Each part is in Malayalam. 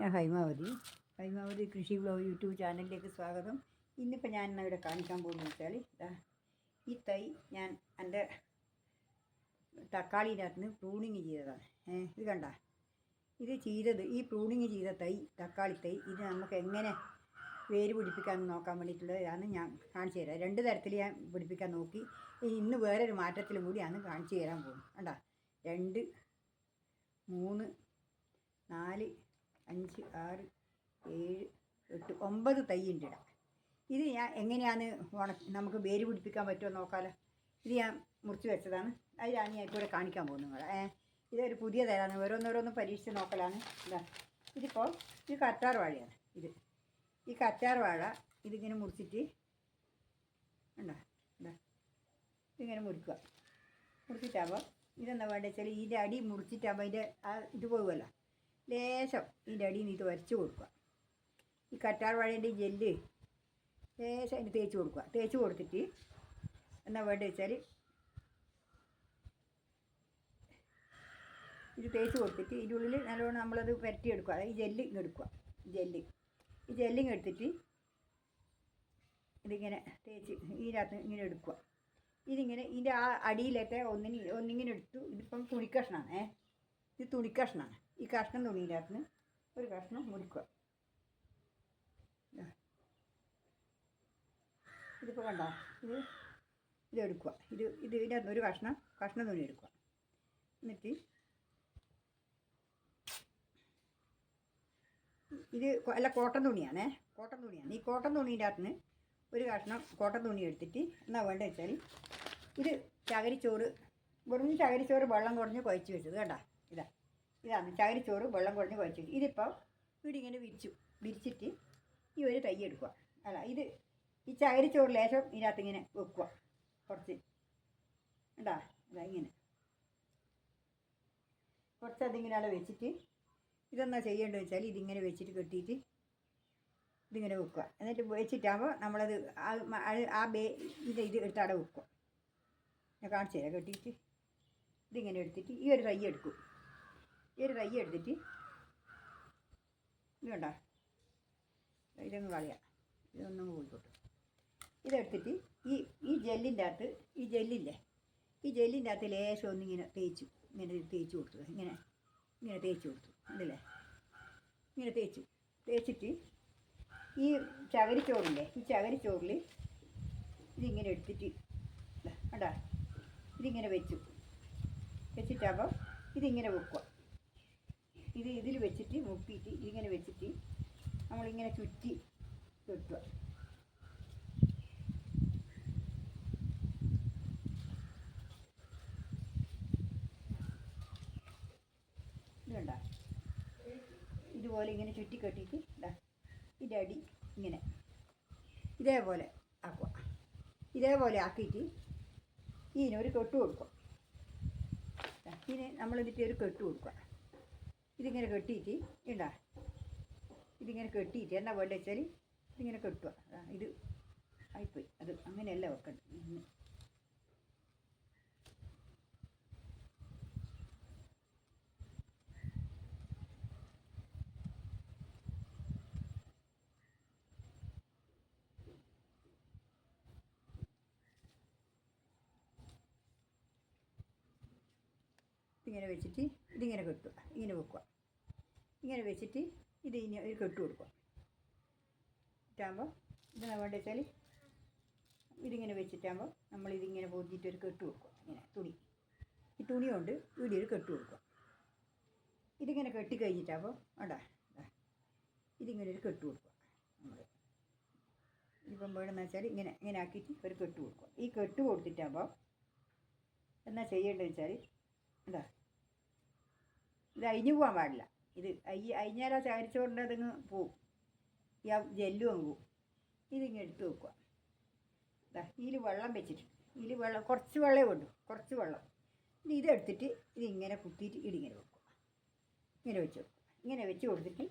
ഞാൻ ഹൈമാവതി. ഹൈമാവതി കൃഷി ബ്ലോഗ് യൂട്യൂബ് ചാനലിലേക്ക് സ്വാഗതം. ഇന്നിപ്പോൾ ഞാൻ ഇവിടെ കാണിക്കാൻ പോകുന്നത് വെച്ചാൽ ഈ തൈ ഞാൻ എന്റെ തക്കാളി നിന്ന് പ്രൂണിങ് ചെയ്തതാണ്. ഇത് കണ്ട? ഇത് ചെയ്തത് ഈ പ്രൂണിങ് ചെയ്ത തൈ തക്കാളി തൈ ഇത് നമുക്ക് എങ്ങനെ വേര് പിടിപ്പിക്കാമെന്ന് നോക്കാൻ വേണ്ടിയിട്ടുള്ളതാണ് ഞാൻ കാണിച്ചു തരാം. രണ്ട് തരത്തിൽ ഞാൻ പിടിപ്പിക്കാൻ നോക്കി. ഇനി ഇന്ന് വേറൊരു മാറ്റത്തിലും കൂടിയാണ് കാണിച്ചു തരാൻ പോകുന്നത് കണ്ട? രണ്ട് മൂന്ന് നാല് അഞ്ച് ആറ് ഏഴ് എട്ട് ഒമ്പത് തൈ ഉണ്ട് ഇടാം ഇത് ഞാൻ എങ്ങനെയാണ് ഉണ നമുക്ക് വേര് പിടിപ്പിക്കാൻ പറ്റുമോ നോക്കാമല്ലോ ഇത് ഞാൻ മുറിച്ച് വെച്ചതാണ്. അതിലാണ് ഞാൻ ഇപ്പോൾ കാണിക്കാൻ പോകുന്നത് നിങ്ങളെ. ഏ ഇതൊരു പുതിയ തരാണ് ഓരോന്നോരോന്ന് പരീക്ഷിച്ച് നോക്കലാണ്. ഇതാ ഇതിപ്പോൾ ഇത് കറ്റാർ വാഴയാണ് ഇത്. ഈ കറ്റാർ വാഴ ഇതിങ്ങനെ മുറിച്ചിട്ട് ഉണ്ടോ ഇതാ ഇതിങ്ങനെ മുറിക്കുക. മുറിച്ചിട്ടാകുമ്പോൾ ഇതെന്താ വേണ്ടത് വെച്ചാൽ ഇതിന്റെ അടി മുറിച്ചിട്ടാകുമ്പോൾ അതിന്റെ ആ ഇത് പോകുമല്ലോ. ലേശം ഇതിന്റെ അടിയിൽ നിന്ന് ഇത് വരച്ച് കൊടുക്കുക. ഈ കറ്റാർ വാഴേന്റെ ജെല്ല് ലേശം അതിന് തേച്ച് കൊടുക്കുക. തേച്ച് കൊടുത്തിട്ട് എന്നാ വേണ്ടത് വെച്ചാൽ ഇത് തേച്ച് കൊടുത്തിട്ട് ഇതിന്റെ ഉള്ളിൽ നല്ലോണം നമ്മളത് പുരട്ടിയെടുക്കുക. അതായത് ഈ ജെല്ല് ഇങ്ങ് എടുക്കുക. ജെല്ല്. ഈ ജെല്ലിങ് എടുത്തിട്ട് ഇതിങ്ങനെ തേച്ച് ഇതിനകത്ത് ഇങ്ങനെ എടുക്കുക. ഇതിങ്ങനെ ഇതിന്റെ ആ അടിയിലത്തെ ഒന്നിന് ഒന്നിങ്ങനെ എടുത്തു. ഇതിപ്പം തുണിക്കഷ്ണമാണ് ഏ ഇത് തുണിക്കഷ്ണമാണ് ഈ കഷ്ണം തുണിയുടെ അകത്ത് ഒരു കഷ്ണം മുറിക്കുക. ഇതിപ്പോൾ കണ്ടോ? ഇത് ഇതെടുക്കുക. ഇത് ഇത് ഇതിനകത്ത് ഒരു കഷ്ണം കഷ്ണം തുണി എടുക്കുക. എന്നിട്ട് ഇത് അല്ല കോട്ടൺ തുണിയാണേ. കോട്ടൻ തുണിയാണ്. ഈ കോട്ടൻ തുണീന്റെ അകത്ത് ഒരു കഷ്ണം കോട്ടൻ തുണി എടുത്തിട്ട് എന്നാ വേണ്ടത് വെച്ചാൽ ഇത് ചകരിച്ചോറ് വെറും ചകരിച്ചോറ് വെള്ളം കുറഞ്ഞ് കുഴച്ച് വെച്ചത്. കേട്ടോ ഇതാ. ഇതാണ് ചകരിച്ചോറ് വെള്ളം കുറഞ്ഞ് കുഴച്ച്. വെച്ചു ഇതിപ്പോൾ ഇവിടെ ഇങ്ങനെ വിരിച്ചു. വിരിച്ചിട്ട് ഈ ഒരു തൈ എടുക്കുക. അല്ല ഇത് ഈ ചകരിച്ചോറ് ലേശം ഇതിനകത്ത് ഇങ്ങനെ വെക്കുക. കുറച്ച്. ഉണ്ടാ അതാ ഇങ്ങനെ. കുറച്ച് അതിങ്ങനെ അവിടെ വെച്ചിട്ട്. ഇതെന്നാ ചെയ്യേണ്ടത് വെച്ചാൽ ഇതിങ്ങനെ വെച്ചിട്ട് കെട്ടിയിട്ട് ഇതിങ്ങനെ വെക്കുക. എന്നിട്ട് വെച്ചിട്ടാകുമ്പോൾ നമ്മളത് ആ ബേ ഇത് ഇത് എടുത്ത് അവിടെ വെക്കുക. ഞാൻ കാണിച്ചു തരാം. കെട്ടിയിട്ട് ഇതിങ്ങനെ എടുത്തിട്ട് ഈ ഒരു തൈ എടുക്കും. ഈ ഒരു തൈ എടുത്തിട്ട് ഇത് വേണ്ട ഇതങ്ങ് കളയാം. ഇതൊന്നും പോയിക്കോട്ടെ ഇതെടുത്തിട്ട് ഈ ഈ ജെല്ലിന്റെ അകത്ത് ഈ ജെല്ലില്ലേ? ഈ ജെല്ലിന്റെ അകത്ത് ലേശം ഒന്നിങ്ങനെ തേച്ചു ഇങ്ങനെ തേച്ച് കൊടുത്തു ഇങ്ങനെ ഇങ്ങനെ തേച്ച് കൊടുത്തു. ഉണ്ടല്ലേ ഇങ്ങനെ തേച്ചു. തേച്ചിട്ട് ഈ ചകരിച്ചോറില്ലേ? ഈ ചകരിച്ചോറിൽ ഇതിങ്ങനെ എടുത്തിട്ട് കണ്ടാ? ഇതിങ്ങനെ വെച്ചു. വെച്ചിട്ടാകുമ്പോൾ ഇതിങ്ങനെ വെക്കുക. ഇത് ഇതിൽ വെച്ചിട്ട് മുക്കിയിട്ട് ഇങ്ങനെ വെച്ചിട്ട് നമ്മളിങ്ങനെ ചുറ്റി കെട്ടുക ഇതുണ്ട ഇതുപോലെ ഇങ്ങനെ ചുറ്റി കെട്ടിയിട്ട് ഇതാ ഇതിന്റെ അടി ഇങ്ങനെ. ഇതേപോലെ ആക്കുക. ഇതേപോലെ ആക്കിയിട്ട് ഇതിനൊരു കെട്ട് കൊടുക്കും ഇതിന് നമ്മളിതിട്ട് ഒരു കെട്ട് കൊടുക്കുക. ഇതിങ്ങനെ കെട്ടിയിട്ട് ഇണ്ടാ. ഇതിങ്ങനെ കെട്ടിയിട്ട് എന്നാ വേണ്ടത് വെച്ചാൽ ഇതിങ്ങനെ കെട്ടുക. ഇത് ആയിപ്പോയി. അത് അങ്ങനെയല്ല വെക്കണ്ട ഇങ്ങനെ. വെച്ചിട്ട് ഇതിങ്ങനെ കെട്ടുക. ഇങ്ങനെ വെക്കുക. ഇങ്ങനെ വെച്ചിട്ട് ഇത് ഇനി ഒരു കെട്ട് കൊടുക്കുക ഇട്ടാകുമ്പോൾ ഇത് വേണ്ടത് വെച്ചാൽ ഇതിങ്ങനെ വെച്ചിട്ടാകുമ്പോൾ നമ്മളിതിങ്ങനെ പൊതിച്ചിട്ട് ഒരു കെട്ട് കൊടുക്കുക ഇങ്ങനെ തുണി. ഈ തുണി കൊണ്ട് ഇവിടെ ഒരു കെട്ട് കൊടുക്കുക ഇതിങ്ങനെ കെട്ടി കഴിഞ്ഞിട്ടാകുമ്പോൾ വേണ്ടാ ദാ. ഇതിങ്ങനെ ഒരു കെട്ട് കൊടുക്കുക നമ്മൾ ഇപ്പം വേണമെന്ന് വെച്ചാൽ ഇങ്ങനെ ഇങ്ങനെ ആക്കിയിട്ട് ഒരു കെട്ട് കൊടുക്കുക ഈ കെട്ട് കൊടുത്തിട്ടാകുമ്പോൾ എന്നാ ചെയ്യേണ്ടത് വെച്ചാൽ എന്താ ഇത് അഴിഞ്ഞു പോകാൻ പാടില്ല. ഇത് ഈ അഴിഞ്ഞാലോ ചകരിച്ചുകൊണ്ട് അതങ്ങ് പോവും. ഈ ജെല്ലും അങ്ങ് പോവും. ഇതിങ്ങ് എടുത്ത് വെക്കുക. ഇതാ ഇതിൽ വെള്ളം വെച്ചിട്ട് ഇതിൽ വെള്ളം കുറച്ച് വെള്ളമേ വേണ്ടു. കുറച്ച് വെള്ളം. ഇനി ഇതെടുത്തിട്ട് ഇതിങ്ങനെ കുത്തിയിട്ട് ഇതിങ്ങനെ വെക്കുക. ഇങ്ങനെ വെച്ച് വെക്കുക ഇങ്ങനെ വെച്ച് കൊടുത്തിട്ട്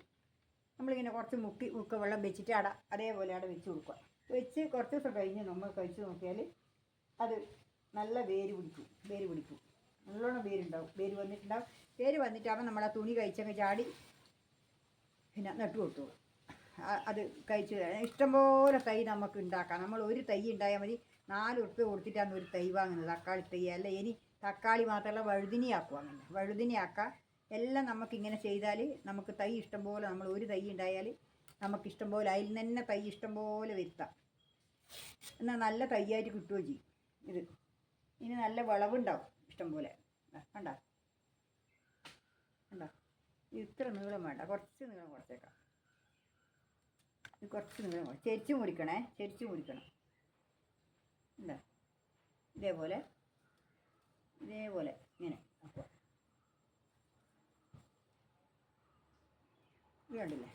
നമ്മളിങ്ങനെ കുറച്ച് മുക്കി മുക്ക വെള്ളം വെച്ചിട്ട് അട അതേപോലെ അവിടെ വെച്ച് കൊടുക്കുക. വെച്ച് കുറച്ച് ദിവസം കഴിഞ്ഞ് നമ്മൾ കഴിച്ച് നോക്കിയാൽ അത് നല്ല വേര് പിടിക്കും. വേര് പിടിക്കും. നല്ലോണം വേരുണ്ടാവും. വേര് വന്നിട്ടുണ്ടാവും. വേര് വന്നിട്ടാകുമ്പോൾ നമ്മൾ ആ തുണി കഴിച്ചങ്ങ് ചാടി പിന്നെ നട്ടു കൊടുത്തോളൂ അത് കഴിച്ച് ഇഷ്ടംപോലെ തൈ നമുക്ക് ഉണ്ടാക്കാം. നമ്മൾ ഒരു തൈ ഉണ്ടായാൽ മതി. നാല് ഉറുപ്പ്യ കൊടുത്തിട്ടാണ് ഒരു തൈ വാങ്ങുന്നത്. തക്കാളി തൈ അല്ല ഇനി തക്കാളി മാത്രമല്ല വഴുതിനി ആക്കും അങ്ങനെ. വഴുതിനി ആക്കാം എല്ലാം നമുക്ക് ഇങ്ങനെ ചെയ്താൽ നമുക്ക് തൈ ഇഷ്ടംപോലെ നമ്മൾ ഒരു തൈ ഉണ്ടായാൽ നമുക്ക് ഇഷ്ടംപോലെ അതിൽ തന്നെ തൈ ഇഷ്ടംപോലെ വരുത്താം. എന്നാൽ നല്ല തൈയായിട്ട് കിട്ടുകയും ചെയ്യും. ഇത്. ഇനി നല്ല വിളവുണ്ടാവും ഇഷ്ടംപോലെ. കണ്ടോ? കണ്ടോ? ഇത്ര നീളം വേണ്ട. കുറച്ച് നീളം കുറച്ചേക്കാം ഇത് കുറച്ച് നീളം കുറച്ച് ചെരിച്ച് മുറിക്കണേ. ചെരിച്ച് മുറിക്കണം. എന്താ ഇതേപോലെ. ഇതേപോലെ. ഇങ്ങനെ. അപ്പോൾ ഇത് കണ്ടില്ലേ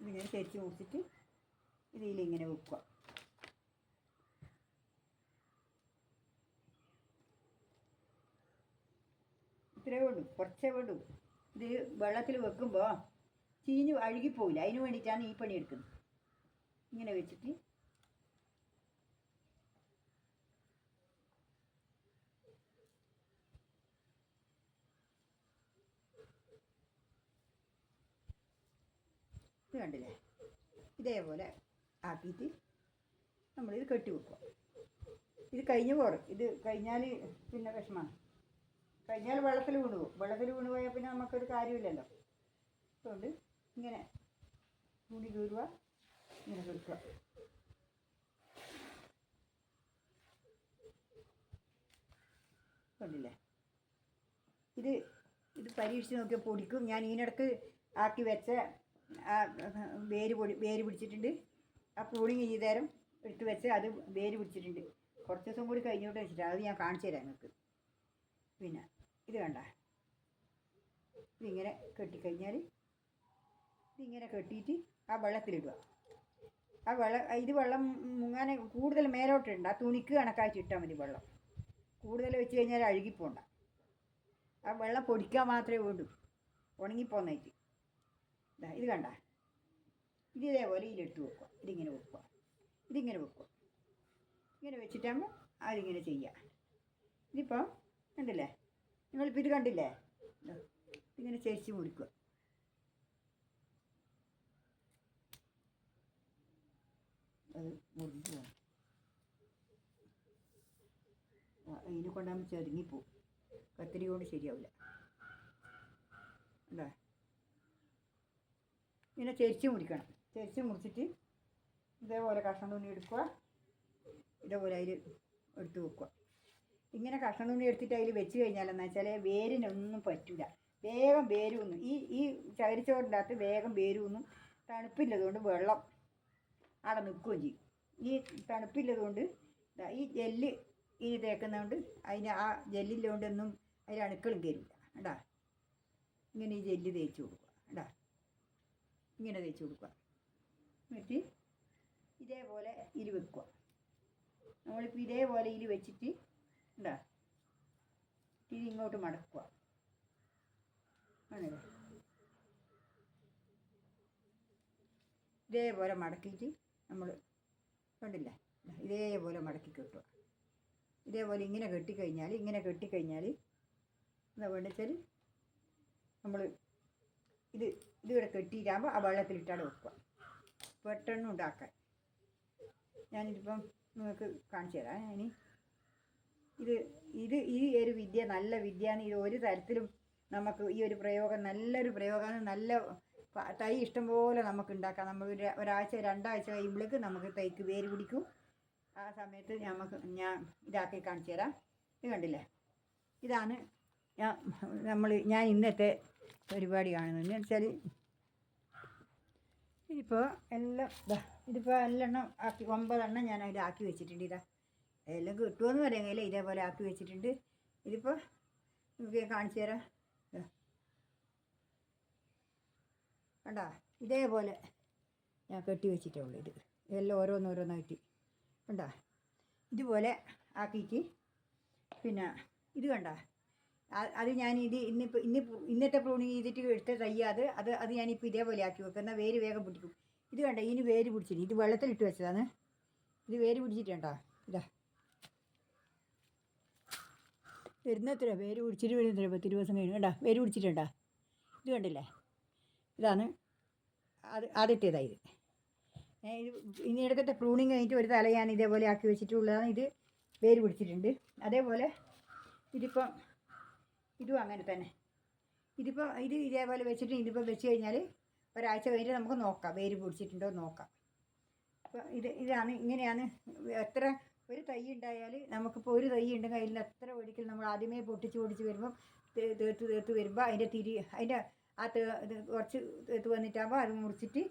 ഇതിങ്ങനെ ചെരിച്ച് മുറിച്ചിട്ട് ഇതിലിങ്ങനെ വെക്കുക. ഇത്രേ വേണ്ടു കുറച്ചേ വേണ്ടു ഇത് വെള്ളത്തിൽ വെക്കുമ്പോൾ ചീഞ്ഞ് അഴുകിപ്പോവില്ല. അതിന് വേണ്ടിയിട്ടാണ് ഈ പണി എടുക്കുന്നത്. ഇങ്ങനെ വെച്ചിട്ട് ഇത് കണ്ടില്ലേ? ഇതേപോലെ ആക്കിയിട്ട് നമ്മളിത് കെട്ടി വെക്കുക. ഇത് കഴിഞ്ഞ് പോറും ഇത് കഴിഞ്ഞാൽ പിന്നെ വിഷമാണ്. കഴിഞ്ഞാൽ വെള്ളത്തിൽ വീണ് പോകും വെള്ളത്തിൽ വീണ് പോയാൽ പിന്നെ നമുക്കൊരു കാര്യമില്ലല്ലോ. അതുകൊണ്ട് ഇങ്ങനെ മുടി കീറുക ഇങ്ങനെ കൊടുക്കുക കണ്ടില്ലേ? ഇത് ഇത് പരീക്ഷിച്ച് നോക്കിയാൽ പൊടിക്കും. ഞാൻ ഇതിനിടക്ക് ആക്കി വെച്ച ആ വേര് പൊടി വേര് പിടിച്ചിട്ടുണ്ട്. ആ പൂണിങ് ഈ തരം എടുത്ത് വെച്ച് അത് വേര് പിടിച്ചിട്ടുണ്ട്. കുറച്ച് ദിവസം കൂടി കഴിഞ്ഞോട്ട് വെച്ചിട്ട്. അത് ഞാൻ കാണിച്ചു തരാം നിങ്ങൾക്ക്. പിന്നെ ഇത് വേണ്ട ഇതിങ്ങനെ കെട്ടിക്കഴിഞ്ഞാൽ ഇതിങ്ങനെ കെട്ടിയിട്ട് ആ വെള്ളത്തിലിടുക. ആ വെള്ളം ഇത് വെള്ളം മുങ്ങാൻ കൂടുതൽ മേലോട്ടുണ്ട് ആ തുണിക്ക് കണക്കായിട്ട് ഇട്ടാൽ മതി വെള്ളം. കൂടുതൽ വെച്ച് കഴിഞ്ഞാൽ അഴുകിപ്പോണ്ട. ആ വെള്ളം പൊടിക്കാൻ മാത്രമേ വേണ്ടൂ. ഉണങ്ങിപ്പോന്നായിട്ട് ഇതാ ഇത് കണ്ട? ഇത് ഇതേപോലെ ഇതിലിട്ട് വെക്കുക. ഇതിങ്ങനെ വെക്കുക. ഇതിങ്ങനെ വെക്കുക. ഇങ്ങനെ വെച്ചിട്ടാകുമ്പോൾ അതിങ്ങനെ ചെയ്യുക ഇതിപ്പോൾ കണ്ടില്ലേ? നിങ്ങളിപ്പോൾ ഇത് കണ്ടില്ലേ? ഇങ്ങനെ ചേച്ചി മുറിക്കുക. അത് മുറിഞ്ഞു അതിനെ കൊണ്ടാകുമ്പോൾ ചെറുങ്ങിപ്പോവും. കത്തിരി കൊണ്ട് ശരിയാവില്ല. അല്ലേ ഇങ്ങനെ ചെരിച്ച് മുറിക്കണം. ചെരിച്ച് മുറിച്ചിട്ട് ഇതേപോലെ കഷ്ണം തുണി എടുക്കുക. ഇതേപോലെ അതിൽ എടുത്ത് വെക്കുക. ഇങ്ങനെ കഷ്ണം തുണി എടുത്തിട്ട് അതിൽ വെച്ച് കഴിഞ്ഞാൽ എന്ന് വെച്ചാൽ വേരിനൊന്നും പറ്റില്ല വേഗം വേരൂന്നും. ഈ ഈ ചകരിച്ചോറിന്റെ അകത്ത് വേഗം വേരൂന്നും. തണുപ്പില്ലതുകൊണ്ട് വെള്ളം അവിടെ നിൽക്കുകയും ചെയ്യും. ഈ തണുപ്പില്ലതുകൊണ്ട് ഈ ജെല്ല് ഇനി തേക്കുന്നതുകൊണ്ട് അതിന് ആ ജെല്ലില്ലോണ്ടൊന്നും അതിൽ അണുക്കളും കയറില്ല കേട്ടാ ഇങ്ങനെ ഈ ജെല്ല് തേച്ച് കൊടുക്കുക. കേട്ടാ ഇങ്ങനെ തേച്ച് കൊടുക്കുക. എന്നിട്ട് ഇതേപോലെ ഇരി വെക്കുക. നമ്മളിപ്പോൾ ഇതേപോലെ ഇരി വെച്ചിട്ട് എന്താ തിരി ഇങ്ങോട്ട് മടക്കുക. ആണല്ലേ? ഇതേപോലെ മടക്കിയിട്ട് നമ്മൾ കണ്ടില്ലേ? ഇതേപോലെ മടക്കി കെട്ടുക. ഇതേപോലെ ഇങ്ങനെ കെട്ടിക്കഴിഞ്ഞാൽ ഇങ്ങനെ കെട്ടിക്കഴിഞ്ഞാൽ എന്താ വേണ്ടെച്ചാൽ നമ്മൾ ഇത് ഇതിവിടെ കെട്ടിയിട്ടാകുമ്പോൾ ആ വെള്ളത്തിലിട്ടാണ് വെക്കുക. പെട്ടെന്ന് ഉണ്ടാക്കാൻ. ഞാനിതിപ്പം നിങ്ങൾക്ക് കാണിച്ചു തരാം. ഇനി ഇത് ഇത് ഈ ഒരു വിദ്യ നല്ല വിദ്യയാണ്. ഇത് ഒരു തരത്തിലും നമുക്ക് ഈ ഒരു പ്രയോഗം നല്ലൊരു പ്രയോഗമാണ്. നല്ല തൈ ഇഷ്ടംപോലെ നമുക്ക് ഉണ്ടാക്കാം. നമ്മൾ ഒരു ഒരാഴ്ച രണ്ടാഴ്ച കഴിയുമ്പോഴേക്ക് നമുക്ക് തൈക്ക് വേര് പിടിക്കും. ആ സമയത്ത് നമുക്ക് ഞാൻ ഇതാക്കി കാണിച്ചു തരാം. ഇത് കണ്ടില്ലേ? ഇതാണ് ഞാൻ നമ്മൾ ഞാൻ ഇന്നത്തെ പരിപാടി കാണുന്നത്. എന്ന് വെച്ചാൽ ഇതിപ്പോൾ എല്ലാം ഇതിപ്പോൾ എല്ലെണ്ണം ആക്കി ഒമ്പതെണ്ണം ഞാൻ അതിൽ ആക്കി വെച്ചിട്ടുണ്ട്. ഇതാ. എല്ലാം കിട്ടുമെന്ന് പറയാൻ കഴിയില്ല ഇതേപോലെ ആക്കി വെച്ചിട്ടുണ്ട്. ഇതിപ്പോൾ നമുക്ക് കാണിച്ചു തരാം. കണ്ടാ? ഇതേപോലെ ഞാൻ കെട്ടി വെച്ചിട്ടേ ഇത്. ഇതെല്ലാം ഓരോന്നോരോന്നായിട്ട്. കണ്ടാ? ഇതുപോലെ ആക്കിയിട്ട് പിന്നെ ഇത് കണ്ട? അത് ഞാൻ ഇത് ഇന്നിപ്പോൾ ഇന്ന് ഇന്നത്തെ പ്രൂണിങ് ചെയ്തിട്ട് എടുത്ത തയ്യാത്. അത് അത് ഞാനിപ്പോൾ ഇതേപോലെ ആക്കി വെക്കും. എന്നാൽ വേര് വേഗം പിടിക്കും. ഇത് കണ്ട? ഇതിന് വേര് പിടിച്ചിട്ട് ഇത് വെള്ളത്തിലിട്ട് വെച്ചതാണ്. ഇത് വേര് പിടിച്ചിട്ടുണ്ടോ? ഇതാ. വരുന്നത്ര വേര് പിടിച്ചിട്ട് വരുന്നത്ര പത്ത് ഇരുപത് ദിവസം കഴിഞ്ഞു. കണ്ടാ? വേര് പിടിച്ചിട്ടുണ്ടാ ഇത് കണ്ടില്ലേ? ഇതാണ്. അത് ആദ്യത്തെ ഇത്. ഇത് ഇനി ഇടക്കത്തെ പ്രൂണിങ് കഴിഞ്ഞിട്ട് ഒരു തല ഞാൻ ഇതേപോലെ ആക്കി വെച്ചിട്ടുള്ളതാണ് ഇത്. വേര് പിടിച്ചിട്ടുണ്ട് അതേപോലെ ഇതിപ്പം ഇതും അങ്ങനെ തന്നെ. ഇതിപ്പോൾ ഇത് ഇതേപോലെ വെച്ചിട്ട് ഇതിപ്പോൾ വെച്ച് കഴിഞ്ഞാൽ ഒരാഴ്ച കഴിഞ്ഞിട്ട് നമുക്ക് നോക്കാം. വേര് പിടിച്ചിട്ടുണ്ടോ നോക്കാം. അപ്പോൾ ഇത് ഇതാണ്. ഇങ്ങനെയാണ്. എത്ര ഒരു തൈ ഉണ്ടായാൽ നമുക്കിപ്പോൾ ഒരു തൈ ഉണ്ടെങ്കിൽ അതിൽ എത്ര ഒരിക്കൽ നമ്മൾ ആദ്യമേ പൊട്ടിച്ച് പൊടിച്ച് വരുമ്പം തേർത്ത് തേർത്ത് വരുമ്പോൾ അതിന്റെ തിരി അതിന്റെ ആ കുറച്ച് തേർത്ത് വന്നിട്ടാകുമ്പോൾ അത് മുറിച്ചിട്ട്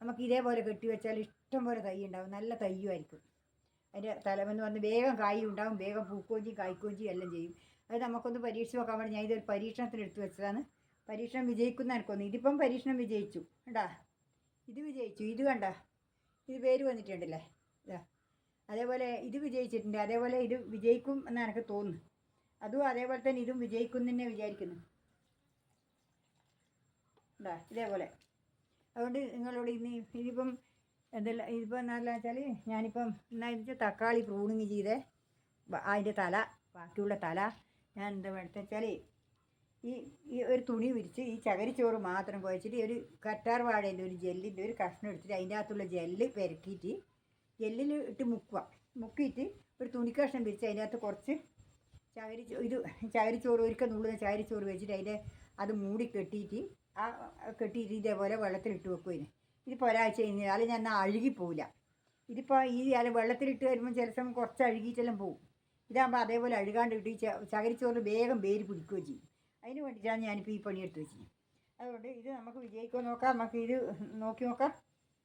നമുക്ക് ഇതേപോലെ കെട്ടി വെച്ചാൽ ഇഷ്ടം പോലെ തൈ ഉണ്ടാവും. നല്ല തയ്യുമായിരിക്കും അതിന്റെ തലമെന്ന് പറഞ്ഞ് വേഗം കായും ഉണ്ടാവും. വേഗം പൂക്കുകയും ചെയ്യും കായ്ക്കുകയും ചെയ്യും എല്ലാം ചെയ്യും. അത് നമുക്കൊന്ന് പരീക്ഷിച്ച് നോക്കാൻ വേണ്ടി ഞാൻ ഇതൊരു പരീക്ഷണത്തിന് എടുത്തു വെച്ചതാണ്. പരീക്ഷണം വിജയിക്കുന്ന എനിക്കൊന്ന് ഇതിപ്പം പരീക്ഷണം വിജയിച്ചു. കണ്ടാ? ഇത് വിജയിച്ചു. ഇത് കണ്ട? ഇത് പേര് വന്നിട്ടുണ്ടല്ലേ? ഇതാ. അതേപോലെ ഇത് വിജയിച്ചിട്ടുണ്ട് അതേപോലെ ഇത് വിജയിക്കും എന്ന് എനിക്ക് തോന്നുന്നു അതും അതേപോലെ തന്നെ ഇതും വിജയിക്കും തന്നെ വിചാരിക്കുന്നു. ഉണ്ടാ ഇതേപോലെ. അതുകൊണ്ട് നിങ്ങളോട് ഇനി ഇനിയിപ്പം എന്തെല്ലാം ഇതിപ്പോൾ എന്നാന്ന് വെച്ചാൽ ഞാനിപ്പം എന്നാ വെച്ചാൽ തക്കാളി പ്രൂണിങ് ചെയ്തേ. അതിന്റെ തല ബാക്കിയുള്ള തല ഞാൻ എന്താ വേണ്ടത് വെച്ചാൽ ഈ ഈ ഒരു തുണി വിരിച്ച് ഈ ചകരിച്ചോറ് മാത്രം കുഴച്ചിട്ട് ഒരു കറ്റാർ വാഴേന്റെ ഒരു ജെല്ലിന്റെ ഒരു കഷ്ണം എടുത്തിട്ട് അതിന്റെ അകത്തുള്ള ജെല്ല് പെരക്കിയിട്ട് ജെല്ലിൽ ഇട്ട് മുക്കുക മുക്കിയിട്ട് ഒരു തുണി കഷ്ണം വിരിച്ച് അതിനകത്ത് കുറച്ച് ചകരി ഇത് ചകരിച്ചോറ് ഒരിക്കൽ നുള്ളുന്ന ചകരിച്ചോറ് വെച്ചിട്ട് അതിന്റെ അത് മൂടി കെട്ടിയിട്ട് ആ കെട്ടിയിട്ട് ഇതേപോലെ വെള്ളത്തിലിട്ട് വെക്കും ഇതിന് ഇതിപ്പോൾ ഒരാഴ്ച കഴിഞ്ഞാൽ ഞാൻ അഴുകിപ്പോവില്ല ഇതിപ്പോൾ ഈ അല്ല വെള്ളത്തിലിട്ട് വരുമ്പോൾ ചില സമയം കുറച്ച് അഴുകിയിട്ടെല്ലാം പോകും ഇതാകുമ്പോൾ അതേപോലെ അഴുകാണ്ട് ഇട്ട് ചകിരിച്ചോറ് വേഗം വേര് പിടിക്കുകയും ചെയ്യും. അതിന് വേണ്ടിയിട്ടാണ് ഞാനിപ്പോൾ ഈ പണിയെടുത്ത് വെച്ചത് അതുകൊണ്ട് ഇത് നമുക്ക് വിജയിക്കുമോ നോക്കാം. നമുക്ക് ഇത് നോക്കി നോക്കാം.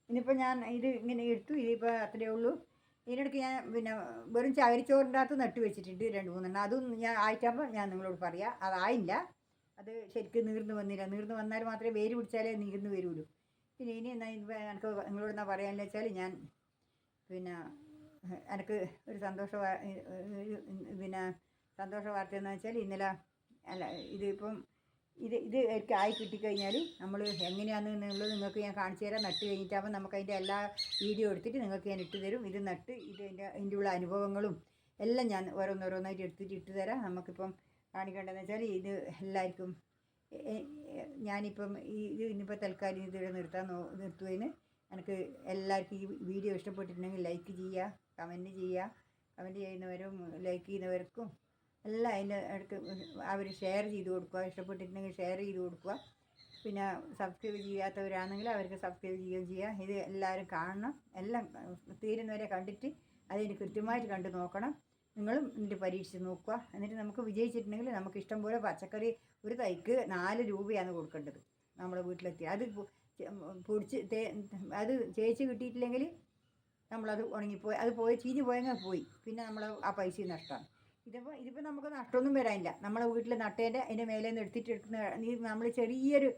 ഇനിയിപ്പോൾ ഞാൻ ഇത് ഇങ്ങനെ എടുത്തു ഇതിപ്പോൾ അത്രയേ ഉള്ളൂ. ഇതിനിടയ്ക്ക് ഞാൻ പിന്നെ വെറും ചകിരിച്ചോറിന്റെ അകത്ത് നട്ട് വെച്ചിട്ടുണ്ട് രണ്ട് മൂന്നെണ്ണം. അതും ഞാൻ ആയിട്ടാകുമ്പോൾ ഞാൻ നിങ്ങളോട് പറയാം. അതായില്ല അത് ശരിക്കും നീർന്ന് വന്നില്ല. നീർന്ന് വന്നാൽ മാത്രമേ വേര് പിടിച്ചാലേ നീർന്ന് വരുള്ളൂ. പിന്നെ ഇനി എന്നാൽ എനിക്ക് നിങ്ങളോട് എന്നാ പറയാമെന്ന് വെച്ചാൽ ഞാൻ പിന്നെ എനിക്ക് ഒരു സന്തോഷ പിന്നെ സന്തോഷ വാർത്ത എന്ന് വെച്ചാൽ ഇന്നലെ അല്ല ഇതിപ്പം ഇത് ഇത് ആയി കിട്ടിക്കഴിഞ്ഞാൽ നമ്മൾ എങ്ങനെയാണെന്നുള്ളത് നിങ്ങൾക്ക് ഞാൻ കാണിച്ചു തരാം. നട്ട് കഴിഞ്ഞിട്ടാകുമ്പോൾ നമുക്ക് അതിന്റെ എല്ലാ വീഡിയോ എടുത്തിട്ട് നിങ്ങൾക്ക് ഞാൻ ഇട്ട് തരും. ഇത് നട്ട് ഇതിന്റെ അതിന്റെ ഉള്ള അനുഭവങ്ങളും എല്ലാം ഞാൻ ഓരോന്നോരോന്നായിട്ട് എടുത്തിട്ട് ഇട്ട് തരാം. നമുക്കിപ്പം കാണിക്കേണ്ടതെന്ന് വെച്ചാൽ ഇത് എല്ലാവർക്കും ഞാനിപ്പം ഈ ഇത് ഇനിയിപ്പോൾ തൽക്കാലം ഇത് നിർത്താൻ നോ നിർത്തുവതിന് എനിക്ക് എല്ലാവർക്കും ഈ വീഡിയോ ഇഷ്ടപ്പെട്ടിട്ടുണ്ടെങ്കിൽ ലൈക്ക് ചെയ്യുക കമന്റ് ചെയ്യുക. കമന്റ് ചെയ്യുന്നവരും ലൈക്ക് ചെയ്യുന്നവർക്കും എല്ലാം അതിന്റെ ഇടയ്ക്ക് അവർ ഷെയർ ചെയ്ത് കൊടുക്കുക. ഇഷ്ടപ്പെട്ടിട്ടുണ്ടെങ്കിൽ ഷെയർ ചെയ്ത് കൊടുക്കുക. പിന്നെ സബ്സ്ക്രൈബ് ചെയ്യാത്തവരാണെങ്കിൽ അവർക്ക് സബ്സ്ക്രൈബ് ചെയ്യുകയും ചെയ്യുക ഇത് എല്ലാവരും കാണണം. എല്ലാം തീരുന്നവരെ കണ്ടിട്ട് അതിന് കൃത്യമായിട്ട് കണ്ട് നോക്കണം. നിങ്ങളും എന്നിട്ട് പരീക്ഷിച്ച് നോക്കുക. എന്നിട്ട് നമുക്ക് വിജയിച്ചിട്ടുണ്ടെങ്കിൽ നമുക്ക് ഇഷ്ടം പോലെ പച്ചക്കറി ഒരു തൈക്ക് നാല് രൂപയാണ് കൊടുക്കേണ്ടത് നമ്മുടെ വീട്ടിലെത്തി. അത് പൊടിച്ച് തേ അത് ചേച്ച് കിട്ടിയിട്ടില്ലെങ്കിൽ നമ്മളത് ഉണങ്ങിപ്പോയി അത് പോയി ചീഞ്ഞ് പോയെങ്കിൽ പോയി. പിന്നെ നമ്മൾ ആ പൈസ നഷ്ടമാണ്. ഇതിപ്പോൾ ഇതിപ്പോൾ നമുക്ക് നഷ്ടമൊന്നും വരാനില്ല. നമ്മളെ വീട്ടിൽ നട്ടേന്റെ അതിന്റെ മേലെ നിന്ന് എടുത്തിട്ട് എടുക്കുന്ന നമ്മൾ ചെറിയൊരു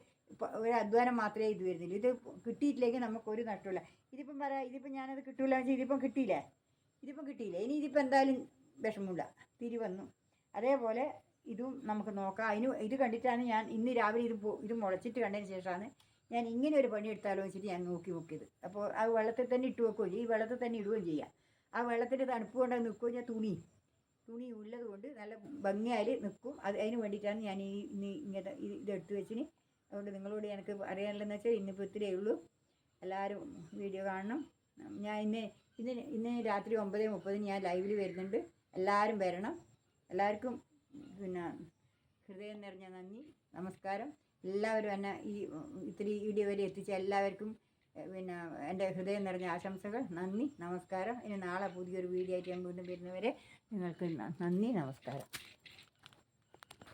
ഒരു അധ്വാനം മാത്രമേ ഇത് വരുന്നില്ല. ഇത് കിട്ടിയിട്ടില്ലെങ്കിൽ നമുക്കൊരു നഷ്ടമില്ല ഇതിപ്പം പറയാം ഇതിപ്പം ഞാനത് കിട്ടൂല വെച്ചാൽ ഇതിപ്പം കിട്ടിയില്ലേ? ഇതിപ്പം കിട്ടിയില്ലേ? ഇനി ഇതിപ്പം എന്തായാലും വിഷമമില്ല തിരി വന്നു. അതേപോലെ ഇതും നമുക്ക് നോക്കാം. അതിന് ഇത് കണ്ടിട്ടാണ് ഞാൻ ഇന്ന് രാവിലെ ഇത് ഇത് മുളച്ചിട്ട് കണ്ടതിന് ശേഷമാണ് ഞാൻ ഇങ്ങനെ ഒരു പണി എടുത്താലോ വെച്ചിട്ട് ഞാൻ നോക്കി നോക്കിയത് അപ്പോൾ ആ വെള്ളത്തിൽ തന്നെ ഇട്ട് വെക്കുകയും ചെയ്യും. ഈ വെള്ളത്തിൽ തന്നെ ഇടുകയും ചെയ്യാം. ആ വെള്ളത്തിന്റെ തണുപ്പ് കൊണ്ട് നിൽക്കുകയും ഞാൻ തുണി തുണി ഉള്ളത് കൊണ്ട് നല്ല ഭംഗിയായി നിൽക്കും. അത് അതിന് വേണ്ടിയിട്ടാണ് ഞാൻ ഈ ഇങ്ങനെ ഇത് ഇതെടുത്ത് വെച്ചിന്. അതുകൊണ്ട് നിങ്ങളോട് എനിക്ക് അറിയാനുള്ളതെന്ന് വെച്ചാൽ ഇന്നിപ്പോൾ ഇത്രയേ ഉള്ളൂ. എല്ലാവരും വീഡിയോ കാണണം. ഞാൻ ഇന്ന് ഇന്ന് ഇന്ന് രാത്രി ഒമ്പത് മുപ്പതിന് ഞാൻ ലൈവിൽ വരുന്നുണ്ട്. എല്ലാവരും വരണം. എല്ലാവർക്കും പിന്നെ ഹൃദയം നിറഞ്ഞ നന്ദി. നമസ്കാരം. എല്ലാവരും എന്നെ ഈ ഇത്തിരി വീഡിയോ വരെ എത്തിച്ച എല്ലാവർക്കും പിന്നെ എന്റെ ഹൃദയം നിറഞ്ഞ ആശംസകൾ. നന്ദി. നമസ്കാരം. ഇനി നാളെ പുതിയൊരു വീഡിയോ ആയിട്ട് ഞാൻ വീണ്ടും വരുന്നവരെ നിങ്ങൾക്ക് നന്ദി നമസ്കാരം.